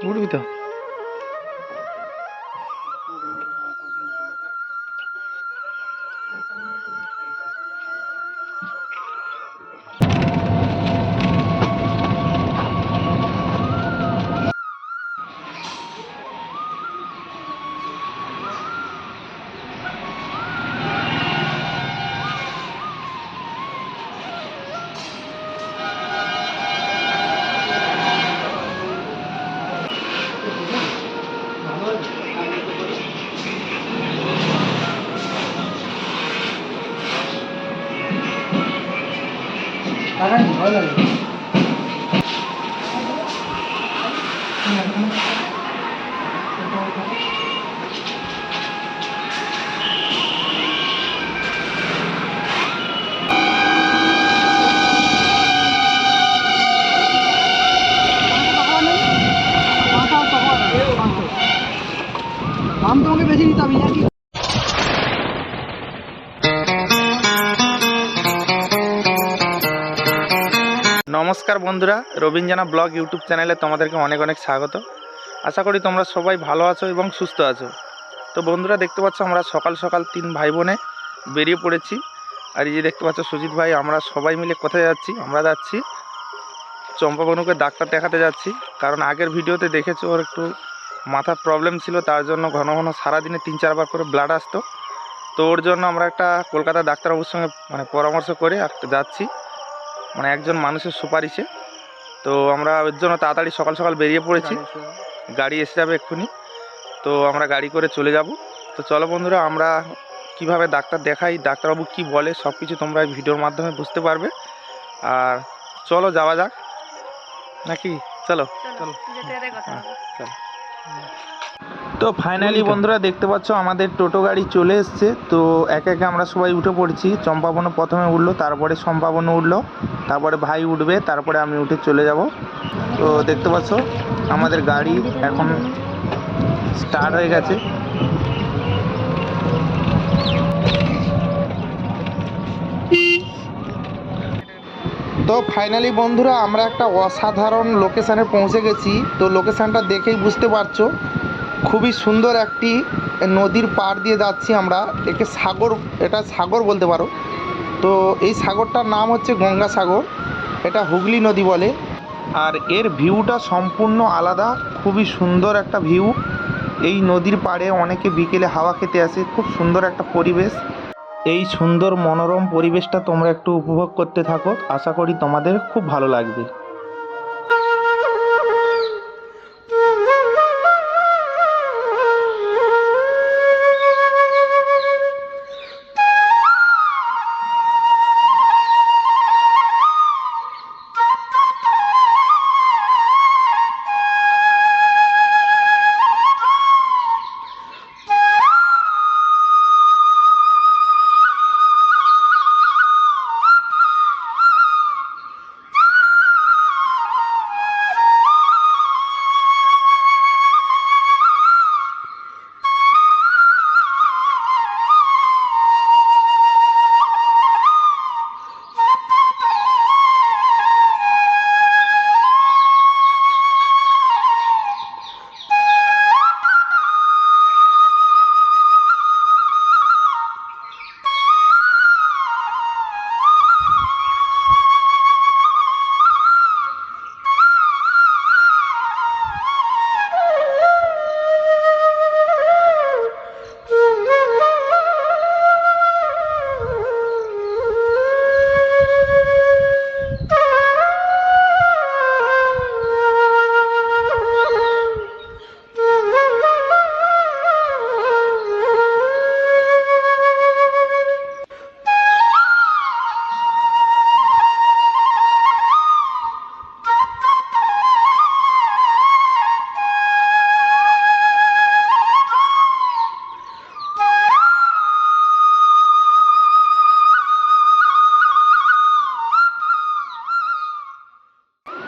উঠবি তো দাম তোমাকে বেশি নিতাম হবে নমস্কার বন্ধুরা রবীন্দ্রনা ব্লগ ইউটিউব চ্যানেলে তোমাদেরকে অনেক অনেক স্বাগত। আশা করি তোমরা সবাই ভালো আছো এবং সুস্থ আছো। তো বন্ধুরা, দেখতে পাচ্ছ আমরা সকাল সকাল তিন ভাই বোনে বেরিয়ে পড়েছি। আর এই যে দেখতে পাচ্ছ সুজিত ভাই, আমরা সবাই মিলে কোথায় যাচ্ছি? আমরা যাচ্ছি চম্পাবনুকে ডাক্তার দেখাতে যাচ্ছি। কারণ আগের ভিডিওতে দেখেছ ওর একটু মাথার প্রবলেম ছিল, তার জন্য ঘন ঘন সারাদিনে তিন চারবার করে ব্লাড আসতো। তো ওর জন্য আমরা একটা কলকাতা ডাক্তারবাবুর সঙ্গে মানে পরামর্শ করে একটা যাচ্ছি। মানে একজন মানুষের সুপারিশে। তো আমরা ওর জন্য তাড়াতাড়ি সকাল সকাল বেরিয়ে পড়েছি। গাড়ি এসে যাবে এক্ষুনি। তো আমরা গাড়ি করে চলে যাব। তো চলো বন্ধুরা আমরা কীভাবে ডাক্তার দেখাই ডাক্তারবাবু কি বলে সব কিছু তোমরা এই ভিডিওর মাধ্যমে বুঝতে পারবে। আর চলো যাওয়া যাক। নাকি? চলো। চলো। তো ফাইনালি বন্ধুরা দেখতে পাচ্ছ আমাদের টোটো গাড়ি চলে এসছে। তো একে একে আমরা সবাই উঠে পড়ছি। চম্পাবনও প্রথমে উঠল তারপরে সম্পাবনও উঠল তারপরে ভাই উঠবে তারপরে আমি উঠে চলে যাব। তো দেখতে পাচ্ছ আমাদের গাড়ি এখন স্টার্ট হয়ে গেছে। তো ফাইনালি বন্ধুরা আমরা একটা অসাধারণ লোকেশানে পৌঁছে গেছি। তো লোকেশানটা দেখেই বুঝতে পারছ। খুবই সুন্দর একটি নদীর পাড় দিয়ে যাচ্ছি আমরা। একে সাগর, এটা সাগর বলতে পারো। তো এই সাগরটার নাম হচ্ছে গঙ্গা সাগর এটা হুগলি নদী বলে। আর এর ভিউটা সম্পূর্ণ আলাদা, খুবই সুন্দর একটা ভিউ। এই নদীর পাড়ে অনেকে বিকেলে হাওয়া খেতে আসে, খুব সুন্দর একটা পরিবেশ। এই সুন্দর মনোরম পরিবেশটা তোমরা একটু উপভোগ করতে থাকো। আশা করি তোমাদের খুব ভালো লাগবে।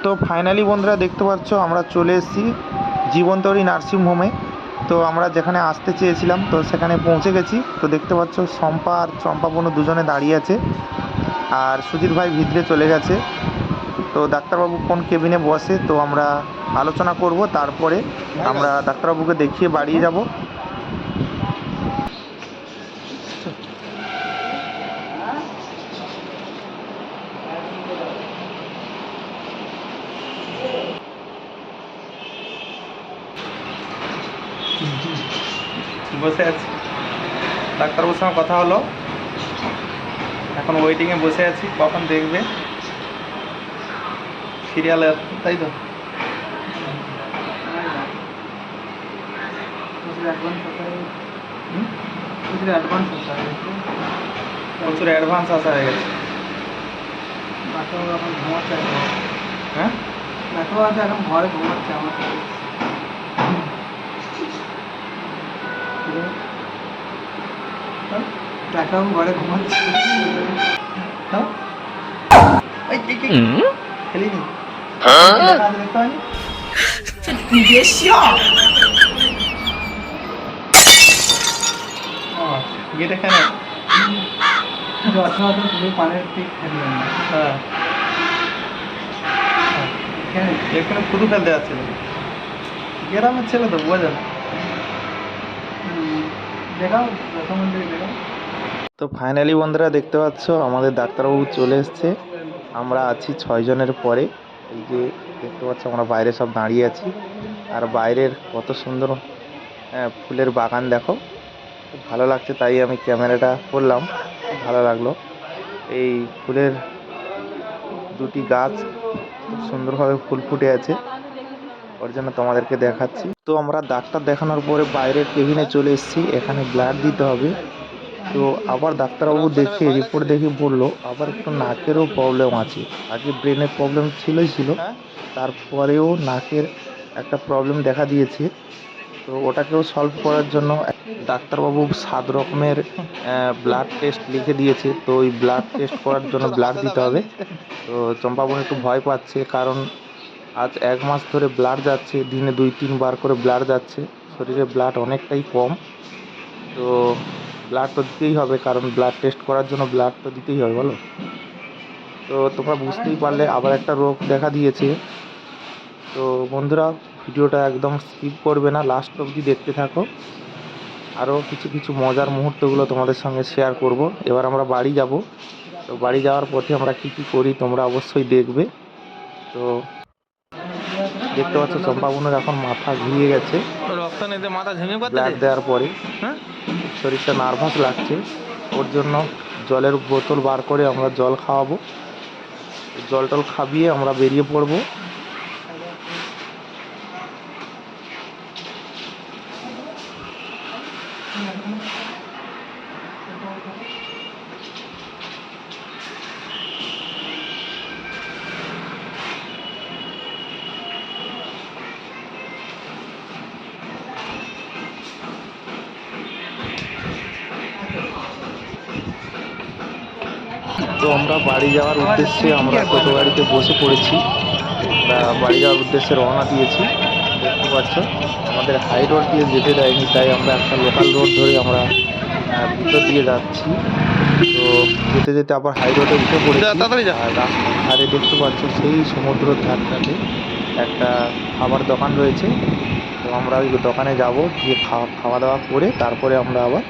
তো ফাইনালি বন্ধুরা দেখতে পাচ্ছ, আমরা চলে এসেছি জীবন্তরী নার্সিং হোমে। তো আমরা যেখানে আসতে চেয়েছিলাম, তো সেখানে পৌঁছে গেছি। তো দেখতে পাচ্ছ, শম্পা আর চম্পা বোনু দুজনে দাঁড়িয়ে আছে। আর সুজিত ভাই ভিতরে চলে গেছে। তো ডাক্তারবাবু কোন কেবিনে বসে, তো আমরা আলোচনা করব। তারপরে আমরা ডাক্তারবাবুকে দেখিয়ে বাড়িয়ে যাব। বসে আছি। ডাক্তারবাবুর সঙ্গে কথা হলো। এখন ওয়েটিংয়ে বসে আছি কখন দেখবে? সিরিয়ালে তাই তো? প্রচুর অ্যাডভান্স আসা হয়ে গেছে। হ্যাঁ? এখন ঘরে ঘুমাচ্ছে আমার। ডাক্তারবাবু ঘরে ঘুমাচ্ছে। হ্যাঁ? খেলিনি তুমি পানের ঠিক খেলিয়ে না। হ্যাঁ। এখানে শুধু যাচ্ছিল। গ্রামের ছেলে তো বোঝে না। তো ফাইনালি বন্ধুরা দেখতে পাচ্ছ আমাদের ডাক্তারবাবু চলে এসছে। আমরা আছি ছয়জনের পরে। এই যে দেখতে পাচ্ছ আমরা বাইরে সব দাঁড়িয়ে আছি। আর বাইরের কত সুন্দর আহ, ফুলের বাগান দেখো। ভালো লাগছে তাই আমি ক্যামেরাটা করলাম। ভালো লাগল। এই ফুলের দুটি গাছ খুব সুন্দরভাবে ফুল ফুটে আছে। ওর জন্য তোমাদেরকে দেখাচ্ছি। তো আমরা ডাক্তার দেখানোর পরে বাইরের কেবিনে চলে এসেছি, এখানে ব্লাড দিতে হবে। তো আবার ডাক্তারবাবু দেখে রিপোর্ট দেখে বলল, আবার একটু নাকেরও প্রবলেম আছে। আগে ব্রেনের প্রবলেম ছিলই ছিল, তারপরেও নাকের একটা প্রবলেম দেখা দিয়েছে। তো ওটাকেও সলভ করার জন্য ডাক্তারবাবু সাত রকমের ব্লাড টেস্ট লিখে দিয়েছে। তো ওই ব্লাড টেস্ট করার জন্য ব্লাড দিতে হবে। তো চম্পাবন একটু ভয় পাচ্ছে, কারণ আজ এক মাস ধরে ব্লাড যাচ্ছে, দিনে দুই, তিনবার করে ব্লাড যাচ্ছে। শরীরে ব্লাড অনেকটাই কম। তো ব্লাড তো দিতেই হবে, কারণ ব্লাড টেস্ট করার জন্য ব্লাড তো দিতেই হবে, বলো। তো তোমরা বুঝতেই পারলে, আবার একটা রোগ দেখা দিয়েছে। তো বন্ধুরা, ভিডিওটা একদম স্কিপ করবে না, লাস্ট অবধি দেখতে থাকো। আরও কিছু কিছু মজার মুহূর্তগুলো তোমাদের সঙ্গে শেয়ার করব। এবার আমরা বাড়ি যাব। তো বাড়ি যাওয়ার পথে আমরা কী কী করি, তোমরা অবশ্যই দেখবে। তো দেখতে পাচ্ছ চম্পা বোনের এখন মাথা ঘুরিয়ে গেছে। রক্ত নিতে মাথা ব্লাড দেওয়ার পরে। হ্যাঁ? শরীরটা নার্ভাস লাগছে। ওর জন্য জলের বোতল বার করে আমরা জল খাওয়াবো। জল টল খাবিয়ে আমরা বেরিয়ে পড়ব। আমরা বাড়ি যাওয়ার উদ্দেশ্যে আমরা টোটো গাড়িতে বসে পড়েছি। আমরা বাড়ি যাওয়ার উদ্দেশ্যে রওনা দিয়েছি। দেখতে পাচ্ছ আমাদের হাই রোড দিয়ে যেতে দেয়নি তাই আমরা একটা লোকাল রোড ধরে আমরা ভিতর দিয়ে যাচ্ছি। তো যেতে যেতে আবার হাই রোডে উঠে পড়েছি। ধারে দেখতে পাচ্ছ সেই সমুদ্রের ধারটাতে একটা খাবার দোকান রয়েছে। তো আমরা ওই দোকানে যাব গিয়ে খাওয়া খাওয়া দাওয়া করে তারপরে আমরা আবার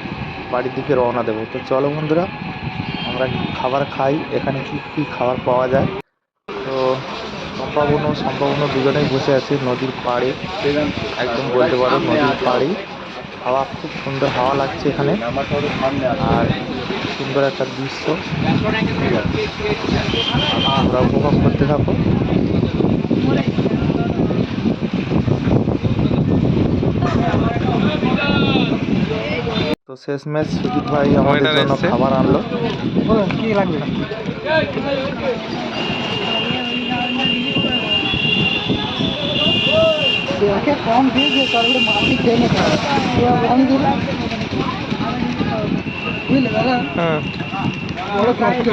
বাড়ির দিকে রওনা দেবো। তো চলো বন্ধুরা আমরা খাবার খাই, এখানে কি কি খাবার পাওয়া যায়? তো সম্ভাবন সম্ভাবন দুজনেই বসে আছি, নদীর পাড়ে। একদম বলতে পারো নদীর পাড়ে হাওয়া খুব সুন্দর, হাওয়া লাগছে এখানে। আর সুন্দর একটা দৃশ্য। আমরা উপভোগ করতে থাকো তো শেষমেশ সুজিত ভাই আমাদের জন্য। খাবার আনলো। বলুন কি লাগবে? দেখে কম দিয়েছে তারপরে মাটি খেয়ে নিতে বুঝলে দাদা? হুম বড় কষ্ট।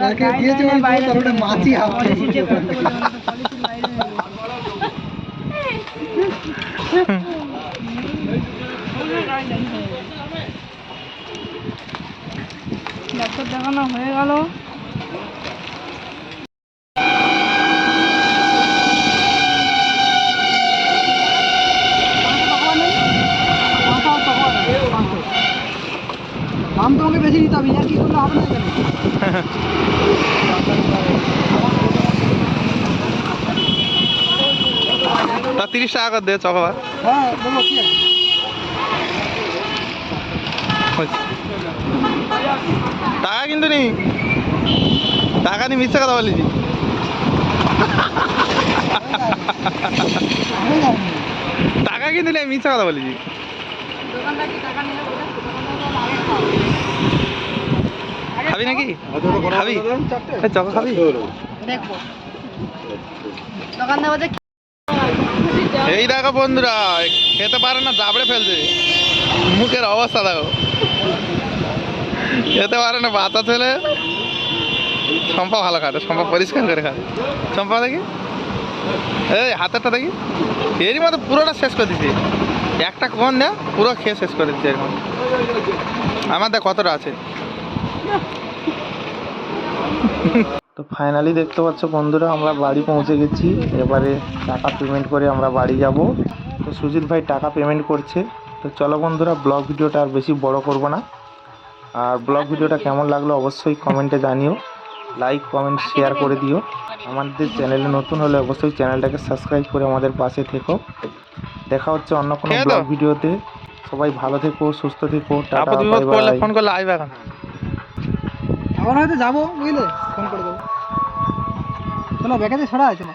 তাকে দিয়েছে অল্প, তারপরে মাছি হাওয়া ডাক্তার দেখানো হয়ে গেল। আমি তোমাকে বেশি দিতে হবে কি করলে হবে না তা তিরিশ টাকা করে দে হ্যাঁ বলো কি টাকা কিন্তু নেই। টাকা নিয়ে মিথ্যা কথা বলেছি। টাকা কিন্তু নেই, মিথ্যা কথা বলেছি। খাবি নাকি? খাবি? এই খাবি? এই দেখো বন্ধুরা, খেতে পারে না, জাবড়ে ফেলছে। মুখের অবস্থা দেখো। খেতে পারে না বাতা ছেলে। সম্পা ভালো খাটে সম্পা পরিষ্কার করে খায়। সম্পা দেখি। এই, হাতেরটা দেখি। এরই মতো পুরোটা শেষ করে দিছি একটা কোন না, পুরো খেয়ে শেষ করে দিচ্ছে এরকম আমার দেখ কতটা আছে। তো ফাইনালি দেখতে পাচ্ছ বন্ধুরা, আমরা বাড়ি পৌঁছে গেছি। এবারে টাকা পেমেন্ট করে আমরা বাড়ি যাব। তো সুজিত ভাই টাকা পেমেন্ট করছে। তো চলো বন্ধুরা ব্লগ ভিডিওটা আর বেশি বড় করব না। আর ব্লগ ভিডিওটা কেমন লাগল অবশ্যই কমেন্টে জানিও। লাইক কমেন্ট শেয়ার করে দিও। আমাদের চ্যানেলে নতুন হলে অবশ্যই চ্যানেলটাকে সাবস্ক্রাইব করে আমাদের পাশে থেকো। দেখা হচ্ছে অন্য কোনো ব্লগ ভিডিওতে। সবাই ভালো থেকো সুস্থ থেকো টাটা বাই বাই ফোন করলে আইবে এখন। এখন হয়তো যাব বুঝলে? ফোন করে দেবো। চলো ছড়া আছে না